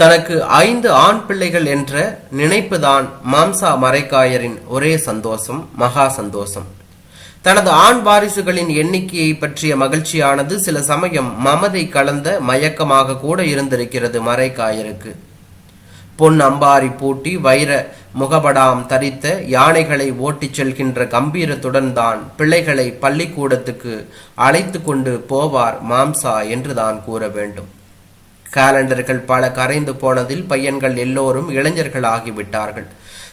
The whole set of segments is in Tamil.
தனக்கு ஐந்து ஆண் பிள்ளைகள் என்ற நினைப்புதான் மாம்சா மரைக்காயரின் ஒரே சந்தோஷம் மகா சந்தோஷம். தனது ஆண் வாரிசுகளின் எண்ணிக்கையை பற்றிய மகிழ்ச்சியானது சில சமயம் மமதை கலந்த மயக்கமாக கூட இருந்திருக்கிறது மரைக்காயருக்கு. பொன் அம்பாரி பூட்டி வைர முகபடாம் தரித்த யானைகளை ஓட்டிச் செல்கின்ற கம்பீரத்துடன் தான் பிள்ளைகளை பள்ளிக்கூடத்துக்கு அழைத்து கொண்டு போவார் மாம்சா என்று தான் கூற வேண்டும். காலண்டர்கள் பல கரைந்து போனதில் பையன்கள் எல்லோரும் இளைஞர்கள் ஆகிவிட்டார்கள்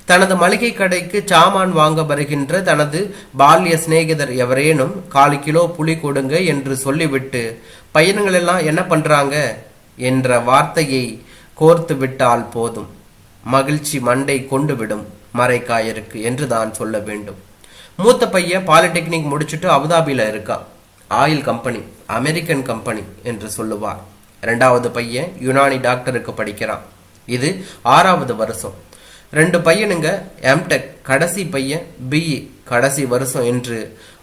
தனது மளிகை கடைக்கு சாமான் வாங்க வருகின்ற தனது பால்ய சிநேகிதர் எவரேனும் கால் கிலோ புளி கொடுங்க என்று சொல்லிவிட்டு பையன்கள் எல்லாம் என்ன பண்றாங்க? என்ற வார்த்தையை கோர்த்து விட்டால் போதும். மகிழ்ச்சி மண்டை கொண்டு விடும் மறைக்காயருக்கு என்று தான் சொல்ல வேண்டும். மூத்த பையன் பாலிடெக்னிக் முடிச்சுட்டு அபுதாபியில இருக்கா. ஆயில் கம்பெனி அமெரிக்கன் கம்பெனி என்று சொல்லுவார். ரெண்டாவது பையன் யுனானி டாக்டருக்கு படிக்கிறான். இது ஆறாவது வருஷம். ரெண்டு பையனுங்க எம்டெக் கடைசி பையன் பிஇ கடைசி வருஷம் என்று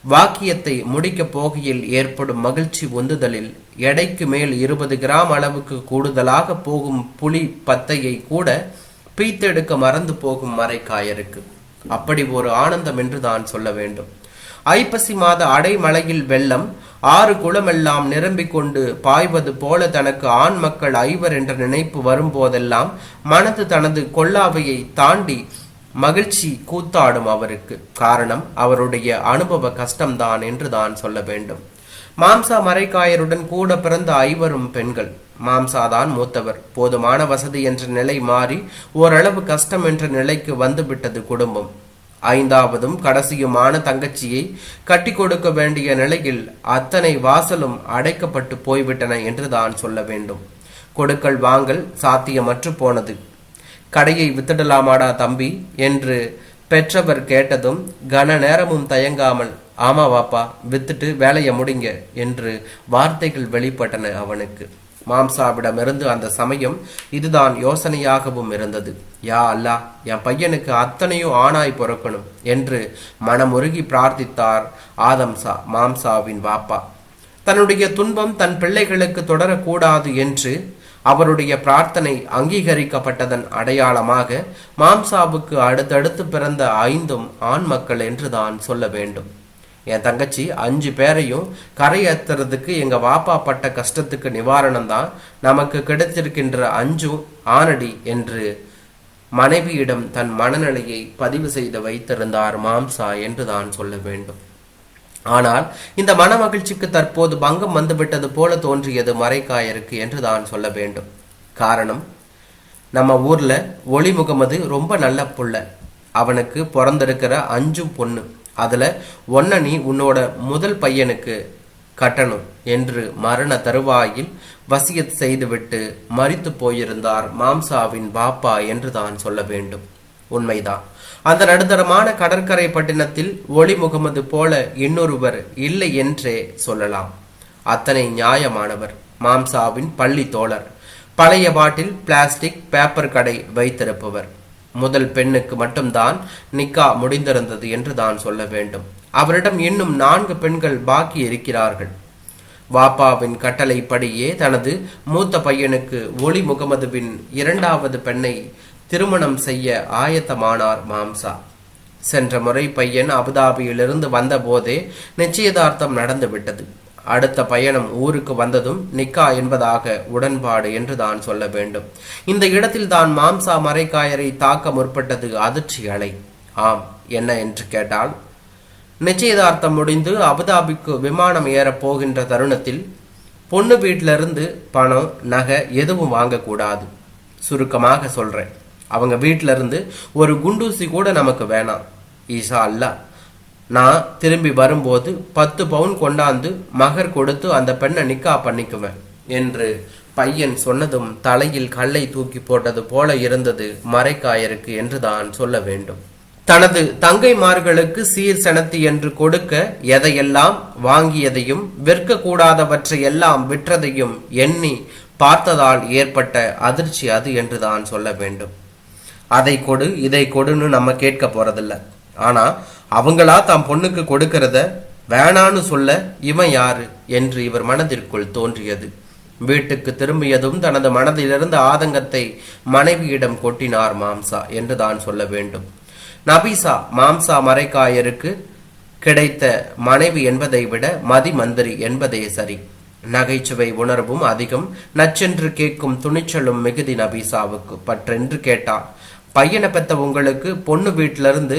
வாக்கியத்தை முடிக்க போகையில் ஏற்படும் மகிழ்ச்சி உந்துதலில் எடைக்கு மேல் இருபது கிராம் அளவுக்கு கூடுதலாக போகும் புலி பத்தையை கூட பீத்தெடுக்க மறந்து போகும் மறைக்காயருக்கு அப்படி ஒரு ஆனந்தம் என்று தான் சொல்ல வேண்டும். ஐப்பசி மாத அடைமலையில் வெள்ளம் ஆறு குளமெல்லாம் நிரம்பிக் கொண்டு பாய்வது போல தனக்கு ஆண் மக்கள் ஐவர் என்ற நினைப்பு வரும்போதெல்லாம் மனது தனது கொல்லாவையை தாண்டி மகிழ்ச்சி கூத்தாடும் அவருக்கு. காரணம் அவருடைய அனுபவ கஷ்டம்தான் என்று தான் சொல்ல வேண்டும். மாம்சா மரைக்காயருடன் கூட பிறந்த ஐவரும் பெண்கள். மாம்சாதான் மூத்தவர். போதுமான வசதி என்ற நிலை மாறி ஓரளவு கஷ்டம் என்ற நிலைக்கு வந்துவிட்டது குடும்பம். ஐந்தாவதும் கடைசியுமான தங்கச்சியை கட்டி கொடுக்க வேண்டிய நிலையில் அத்தனை வாசலும் அடைக்கப்பட்டு போய்விட்டன என்று தான் சொல்ல வேண்டும். கொடுக்கல் வாங்கல் சாத்தியமற்று போனது. கடையை வித்துடலாமாடா தம்பி? என்று பெற்றவர் கேட்டதும் கன நேரமும் தயங்காமல் ஆமா வாப்பா வித்துட்டு வேலையை முடிங்க என்று வார்த்தைகள் வெளிப்பட்டன அவனுக்கு. மாம்சாவிடமிருந்து அந்த சமயம் இதுதான் யோசனையாகவும் இருந்தது. யா அல்லா என் பையனுக்கு அத்தனையும் ஆணாய் பிறக்கணும் என்று மனமுருகி பிரார்த்தித்தார் ஆதம்சா மாம்சாவின் வாப்பா. தன்னுடைய துன்பம் தன் பிள்ளைகளுக்கு தொடரக்கூடாது என்று அவருடைய பிரார்த்தனை அங்கீகரிக்கப்பட்டதன் அடையாளமாக மாம்சாவுக்கு அடுத்தடுத்து பிறந்த ஐந்தும் ஆண் மக்கள் என்று தான் சொல்ல வேண்டும். என் தங்கச்சி அஞ்சு பேரையும் கரையேத்துறதுக்கு எங்க வாப்பா பட்ட கஷ்டத்துக்கு நிவாரணம் தான் நமக்கு கிடைத்திருக்கின்ற அஞ்சும் ஆனடி என்று மனைவியிடம் தன் மனநிலையை பதிவு செய்து வைத்திருந்தார் மாம்சா என்று தான் சொல்ல வேண்டும். ஆனால் இந்த மன மகிழ்ச்சிக்கு தற்போது பங்கம் வந்துவிட்டது போல தோன்றியது மறைக்காயருக்கு என்று தான் சொல்ல வேண்டும். காரணம் நம்ம ஊர்ல ஒளி முகமது ரொம்ப நல்ல புள்ள. அவனுக்கு பிறந்திருக்கிற அஞ்சும் பொண்ணு. அதில் ஒன்ன நீ உன்னோட முதல் பையனுக்கு கட்டணும் என்று மரண தருவாயில் வசியத் செய்துவிட்டு மறித்து போயிருந்தார் மாம்சாவின் பாப்பா என்று தான் சொல்ல வேண்டும். உண்மைதான் அந்த நடுத்தரமான கடற்கரை பட்டினத்தில் ஒளி முகமது போல இன்னொருவர் இல்லை என்றே சொல்லலாம். அத்தனை நியாயமானவர். மாம்சாவின் பள்ளி தோழர். பழைய பாட்டில் பிளாஸ்டிக் பேப்பர் கடை வைத்திருப்பவர். முதல் பெண்ணுக்கு மட்டும்தான் நிக்கா முடிந்திருந்தது என்று தான் சொல்ல வேண்டும். அவரிடம் இன்னும் நான்கு பெண்கள் பாக்கி இருக்கிறார்கள். வாப்பாவின் கட்டளைப்படியே தனது மூத்த பையனுக்கு ஒளி முகமதுவின் இரண்டாவது பெண்ணை திருமணம் செய்ய ஆயத்தமானார் மாம்சா. சென்ற முறை பையன் அபுதாபியிலிருந்து வந்தபோதே நிச்சயதார்த்தம் நடந்துவிட்டது. அடுத்த பயணம் ஊருக்கு வந்ததும் நிக்கா என்பதாக உடன்பாடு என்று தான் சொல்ல வேண்டும். இந்த இடத்தில் தான் மாம்சா மறைக்காயரை தாக்க முற்பட்டது அதிர்ச்சி அலை. ஆம் என்ன என்று கேட்டால் நிச்சயதார்த்தம் முடிந்து அபுதாபிக்கு விமானம் ஏறப் போகின்ற தருணத்தில் பொண்ணு வீட்டிலிருந்து பணம் நகை எதுவும் வாங்கக்கூடாது. சுருக்கமாக சொல்றேன். அவங்க வீட்டிலிருந்து ஒரு குண்டூசி கூட நமக்கு வேணாம். ஈசா அல்லா நான் திரும்பி வரும்போது பத்து பவுன் கொண்டாந்து மகர் கொடுத்து அந்த பெண்ணை நிக்கா பண்ணிக்குவேன் என்று பையன் சொன்னதும் தலையில் கல்லை தூக்கி போட்டது போல இருந்தது மறைக்காயருக்கு என்று தான் சொல்ல வேண்டும். தனது தங்கைமார்களுக்கு சீர் செனத்து என்று கொடுக்க எதையெல்லாம் வாங்கியதையும் விற்கக்கூடாதவற்றை எல்லாம் விற்றதையும் எண்ணி பார்த்ததால் ஏற்பட்ட அதிர்ச்சி அது என்று தான் சொல்ல வேண்டும். அதை கொடு இதை கொடுன்னு நம்ம கேட்க போறதில்ல. ஆனா அவங்களா தாம் பொண்ணுக்கு கொடுக்கிறத வேணான்னு சொல்ல இவன் யாரு என்று இவர் மனதிற்குள் தோன்றியது. வீட்டுக்கு திரும்பியதும் தனது மனதிலிருந்த ஆதங்கத்தை மனைவியிடம் கொட்டினார் மாம்சா என்று தான் சொல்ல வேண்டும். நபீசா மாம்சா மரைக்காயருக்கு கிடைத்த மனைவி என்பதை விட மதி மந்திரி என்பதே சரி. நகைச்சுவை உணர்வும் அதிகம். நச்சென்று கேட்கும் துணிச்சலும் மிகுதி நபீசாவுக்கு. பற்றென்று கேட்டான் பையனை பெத்த உங்களுக்கு பொண்ணு வீட்டிலிருந்து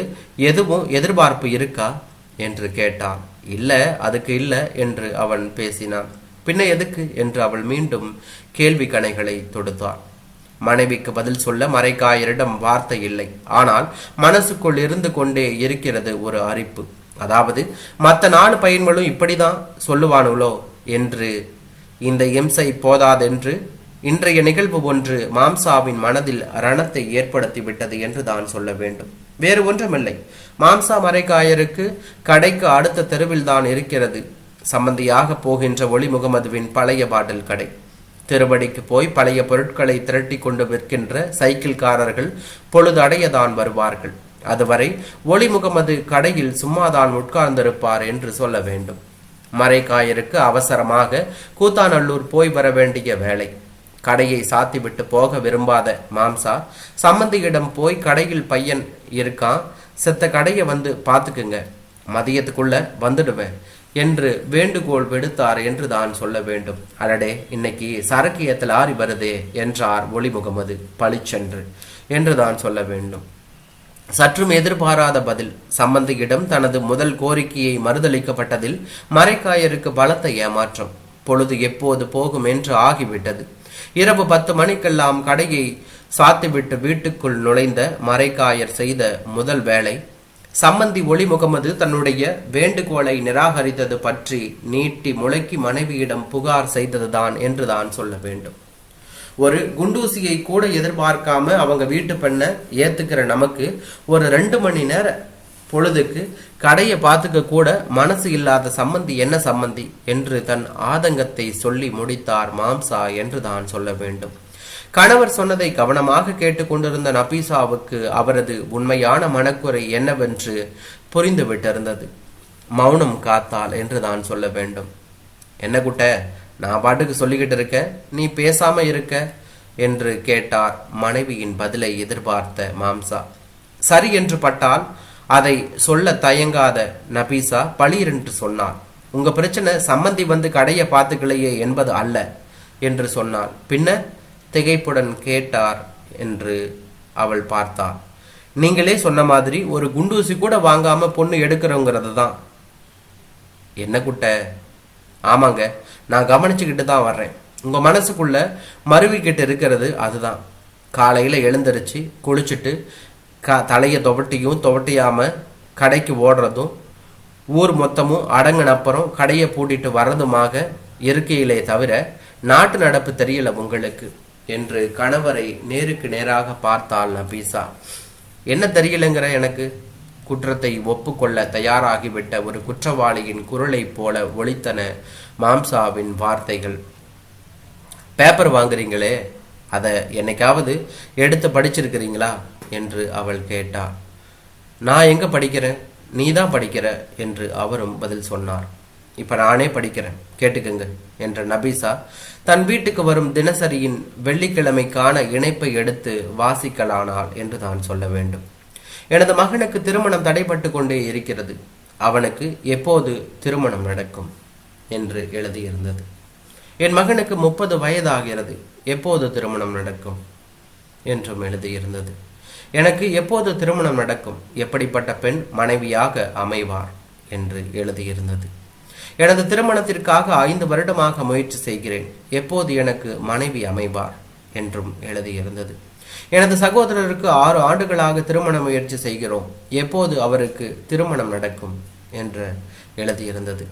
எதுவும் எதிர்பார்ப்பு இருக்கா? என்று கேட்டான். இல்லை அதுக்கு இல்லை என்று அவன் பேசினான். பின்ன எதுக்கு? என்று அவள் மீண்டும் கேள்வி கணைகளை தொடுத்தாள். மனைவிக்கு பதில் சொல்ல மறைக்காயரிடம் வார்த்தை இல்லை. ஆனால் மனசுக்குள் இருந்து கொண்டே இருக்கிறது ஒரு அரிப்பு அதாவது மற்ற நாலு பையன்களும் இப்படிதான் சொல்லுவானுங்களோ என்று இந்த இம்சை போதாதென்று இன்றைய நிகழ்வு ஒன்று மாம்சாவின் மனதில் ரணத்தை ஏற்படுத்தி விட்டது என்று தான் சொல்ல வேண்டும். வேறு ஒன்றுமில்லை. மாம்சா மறைக்காயருக்கு கடைக்கு அடுத்த தெருவில் தான் இருக்கிறது. சம்பந்தியாக போகின்ற ஒளி முகமதுவின் பழைய பாட்டில் கடை. திருவடிக்கு போய் பழைய பொருட்களை திரட்டி கொண்டு விற்கின்ற சைக்கிள்காரர்கள் பொழுதடையதான் வருவார்கள். அதுவரை ஒளி முகமது கடையில் சும்மாதான் உட்கார்ந்திருப்பார் என்று சொல்ல வேண்டும். மறைக்காயருக்கு அவசரமாக கூத்தாநல்லூர் போய் வர வேண்டிய வேலை கடையை சாத்திவிட்டு போக விரும்பாத மாம்சா சம்மந்தியிடம் போய் கடையில் பையன் இருக்கான். செத்த கடையை வந்து பார்த்துக்குங்க. மதியத்துக்குள்ள வந்துடுவேன் என்று வேண்டுகோள் விடுத்தார் என்று தான் சொல்ல வேண்டும். அடடே இன்னைக்கு சரக்கு ஏத்தல் ஆறி வருதே என்றார் ஒளி முகமது பளிச்சென்று என்று தான் சொல்ல வேண்டும். சற்றும் எதிர்பாராத பதில் சம்பந்தியிடம் தனது முதல் கோரிக்கையை மறுதளிக்கப்பட்டதில் மறைக்காயருக்கு பலத்த ஏமாற்றம். பொழுது எப்போது போகும் என்று ஆகிவிட்டது. இரவு பத்து மணிக்கெல்லாம் கடையை சாத்திவிட்டு வீட்டுக்குள் நுழைந்த மறைக்காயர் செய்த முதல் வேலை சம்மந்தி ஒளி முகமது தன்னுடைய வேண்டுகோளை நிராகரித்தது பற்றி நீட்டி முளைக்கி மனைவியிடம் புகார் செய்ததுதான் என்றுதான் சொல்ல வேண்டும். ஒரு குண்டூசியை கூட எதிர்பார்க்காம அவங்க வீட்டு பெண்ணை ஏத்துக்கிற நமக்கு ஒரு ரெண்டு மணி நேரம் பொழுதுக்கு கடையை பார்த்துக்க கூட மனசு இல்லாத சம்மந்தி என்ன சம்மந்தி என்று தன் ஆதங்கத்தை சொல்லி முடித்தார் மாம்சா என்று தான் சொல்ல வேண்டும். கணவர் சொன்னதை கவனமாக கேட்டுக்கொண்டிருந்த நபீசாவுக்கு அவரது உண்மையான மனக்குறை என்னவென்று புரிந்துவிட்டிருந்தது. மௌனம் காத்தாள் என்று தான் சொல்ல வேண்டும். என்ன குட்ட நான் பாட்டுக்கு சொல்லிக்கிட்டு இருக்க? நீ பேசாம இருக்க? என்று கேட்டார் மனைவியின் பதிலை எதிர்பார்த்த மாம்சா. சரி என்று பட்டால் அதை சொல்ல தயங்காத நபீசா பளிரென்று சொன்னார். உங்க பிரச்சனை சம்மந்தி வந்து கடையை பார்த்துக்கலையே என்பது அல்ல என்று சொன்னாள் பின்ன திகைப்புடன் கேட்டார் என்று அவள் பார்த்தாள் நீங்களே சொன்ன மாதிரி ஒரு குண்டூசி கூட வாங்காம பொண்ணு எடுக்கிறோங்கிறது தான். என்ன குட்ட? ஆமாங்க நான் கவனிச்சுக்கிட்டு தான் வர்றேன். உங்க மனசுக்குள்ள மருவிக்கிட்டு இருக்கிறது அதுதான். காலையில எழுந்திருச்சு குளிச்சுட்டு க தலையை துவட்டியும் துவட்டியாமல் கடைக்கு ஓடுறதும் ஊர் மொத்தமும் அடங்கின அப்புறம் கடையை பூட்டிட்டு வர்றதுமாக இருக்கையிலே தவிர நாட்டு நடப்பு தெரியல உங்களுக்கு என்று கணவரை நேருக்கு நேராக பார்த்தாள் நபீசா. என்ன தெரியலங்கிற எனக்கு? குற்றத்தை ஒப்புக்கொள்ள தயாராகிவிட்ட ஒரு குற்றவாளியின் குரலைப் போல ஒழித்தன மாம்சாவின் வார்த்தைகள். பேப்பர் வாங்குறீங்களே? அதை என்னைக்காவது எடுத்து படிச்சிருக்கிறீங்களா? என்று அவள் கேட்டாள் நான் எங்க படிக்கிறேன்? நீ தான் படிக்கிற? என்று அவரும் பதில் சொன்னார். இப்ப நானே படிக்கிறேன். கேட்டுக்கங்க என்ற நபீசா தன் வீட்டுக்கு வரும் தினசரியின் வெள்ளிக்கிழமைக்கான இணைப்பை எடுத்து வாசிக்கலானாள் என்று தான் சொல்ல வேண்டும். எனது மகனுக்கு திருமணம் தடைபட்டு கொண்டே இருக்கிறது. அவனுக்கு எப்போது திருமணம் நடக்கும்? என்று எழுதியிருந்தது. என் மகனுக்கு முப்பது வயதாகிறது. எப்போது திருமணம் நடக்கும்? என்றும் எழுதியிருந்தது. எனக்கு எப்போது திருமணம் நடக்கும்? எப்படிப்பட்ட பெண் மனைவியாக அமைவார்? என்று எழுதியிருந்தது. எனது திருமணத்திற்காக ஐந்து வருடமாக முயற்சி செய்கிறேன். எப்போது எனக்கு மனைவி அமைவார்? என்றும் எழுதியிருந்தது. எனது சகோதரருக்கு ஆறு ஆண்டுகளாக திருமண முயற்சி செய்கிறோம். எப்போது அவருக்கு திருமணம் நடக்கும்? என்று எழுதியிருந்தது.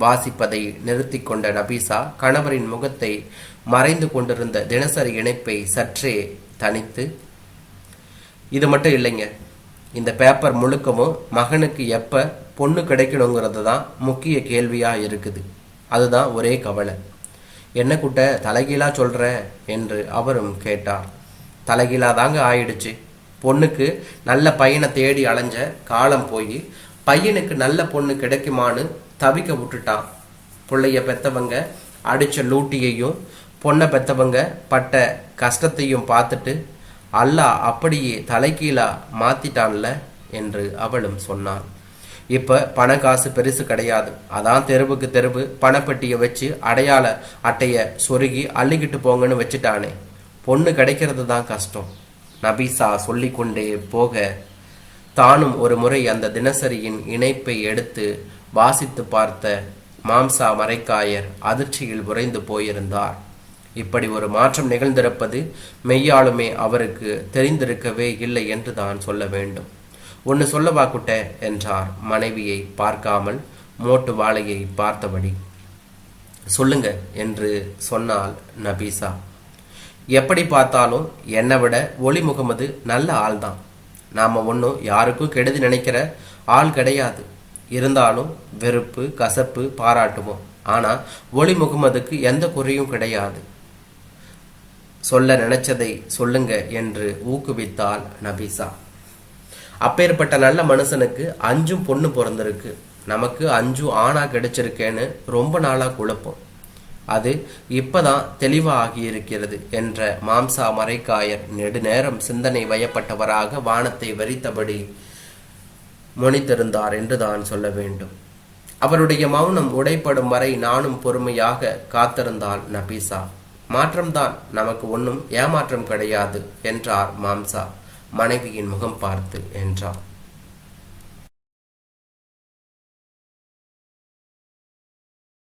வாசிப்பதை நிறுத்தி கொண்ட நபீசா கணவரின் முகத்தை மறைந்து கொண்டிருந்த தினசரி இணைப்பை சற்றே தனித்து இது மட்டும் இல்லைங்க. இந்த பேப்பர் முழுக்கவும் மகனுக்கு எப்போ பொண்ணு கிடைக்கணுங்கிறது தான் முக்கிய கேள்வியாக இருக்குது. அதுதான் ஒரே கவலை. என்ன குட்ட தலைகீழா சொல்கிற என்று அவரும் கேட்டார். தலைகீழா தாங்க ஆயிடுச்சு. பொண்ணுக்கு நல்ல பையனை தேடி அலைஞ்ச காலம் போய் பையனுக்கு நல்ல பொண்ணு கிடைக்குமான்னு தவிக்க விட்டுட்டான். பிள்ளைய பெத்தவங்க அடித்த லூட்டியையும் பொண்ணை பெத்தவங்க பட்ட கஷ்டத்தையும் பார்த்துட்டு அல்லாஹ் அப்படியே தலைகீழா மாத்திட்டான்ல? என்று அவளும் சொன்னாள். இப்ப பண காசு பெருசு கிடையாது. அதான் தெருவுக்கு தெருவு. பணப்பெட்டியை வச்சு அடையாள அட்டைய சொருகி அள்ளிக்கிட்டு போங்கன்னு வச்சுட்டானே. பொண்ணு கிடைக்கிறது தான் கஷ்டம். நபீசா சொல்லிக்கொண்டே போக தானும் ஒரு முறை அந்த தினசரியின் இணைப்பை எடுத்து வாசித்து பார்த்த மாம்சா மரைக்காயர் அதிர்ச்சியில் உறைந்து போயிருந்தார். இப்படி ஒரு மாற்றம் நிகழ்ந்திருப்பது மெய்யாலுமே அவருக்கு தெரிந்திருக்கவே இல்லை என்று தான் சொல்ல வேண்டும். ஒன்று சொல்லவா குட்ட? என்றார் மனைவியை பார்க்காமல் மோட்டு வாழையை பார்த்தபடி. சொல்லுங்க என்று சொன்னால் நபீசா. எப்படி பார்த்தாலும் என்னை விட ஒளி முகமது நல்ல ஆள்தான். நாம ஒன்றும் யாருக்கும் கெடுதி நினைக்கிற ஆள் கிடையாது. இருந்தாலும் வெறுப்பு கசப்பு பாராட்டுவோம். ஆனா ஒளி முகமதுக்கு எந்த குறையும் கிடையாது. சொல்ல நினைச்சதை சொல்லுங்க என்று ஊக்குவித்தாள் நபிசா. அப்பேற்பட்ட நல்ல மனுஷனுக்கு அஞ்சும் பொண்ணு பிறந்திருக்கு. நமக்கு அஞ்சும் ஆணா கிடைச்சிருக்கேன்னு ரொம்ப நாளா குழப்பம். அது இப்பதான் தெளிவாகி இருக்கிறது என்ற மாம்சா மறைக்காயர் நெடுநேரம் சிந்தனை வயப்பட்டவராக வானத்தை வரித்தபடி முனித்திருந்தார் என்று தான் சொல்ல வேண்டும். அவருடைய மௌனம் உடைப்படும் வரை நானும் பொறுமையாக காத்திருந்தாள் நபீசா. மாற்றம்தான் நமக்கு ஒன்றும் ஏமாற்றம் கிடையாது என்றார் மாம்சா. மனைவியின் முகம் பார்த்து என்றார்